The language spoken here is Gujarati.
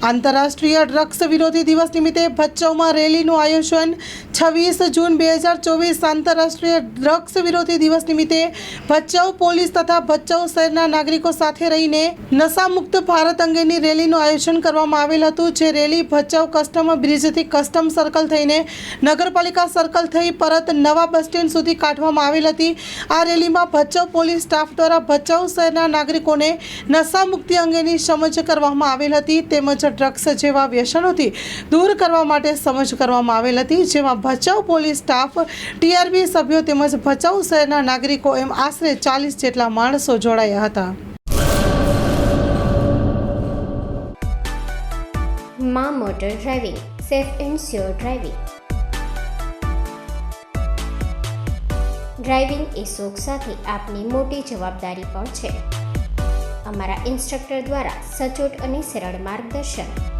આંતરરાષ્ટ્રીય ડ્રગ્સ વિરોધી દિવસ નિમિત્તે ભચાઉમાં રેલીનું આયોજન છવ્વીસ જૂન બે હજાર ચોવીસ આંતરરાષ્ટ્રીય ડ્રગ્સ વિરોધી દિવસ નિમિત્તે ભચાઉ પોલીસ તથા ભચાઉ શહેરના નાગરિકો સાથે રહીને નશામુક્ત ભારત અંગેની રેલીનું આયોજન કરવામાં આવેલ હતું, જે રેલી ભચાઉ કસ્ટમ બ્રિજથી કસ્ટમ સર્કલ થઈને નગરપાલિકા સર્કલ થઈ પરત નવા બસ સ્ટેન્ડ સુધી કાઢવામાં આવેલ હતી. આ રેલીમાં ભચાઉ પોલીસ સ્ટાફ દ્વારા ભચાઉ શહેરના નાગરિકોને નશામુક્તિ અંગેની સમજ કરવામાં આવેલ હતી, તેમજ ડ્રગ્સ જેવા વ્યસનોથી દૂર કરવા માટે સમજ કરવામાં આવેલ હતી, જેમાં ભચાઉ પોલીસ સ્ટાફ ટીઆરબી સભ્યો તેમજ ભચાઉ શહેરના નાગરિકો એમ આશરે ચાલીસ જેટલા માણસો જોડાયા હતા. મા motor driving, safe and sure driving. Driving એ શોખ સાથે આપની મોટી જવાબદારી પણ છે. અમારા ઇન્સ્ટ્રક્ટર દ્વારા સચોટ અને સરળ માર્ગદર્શન.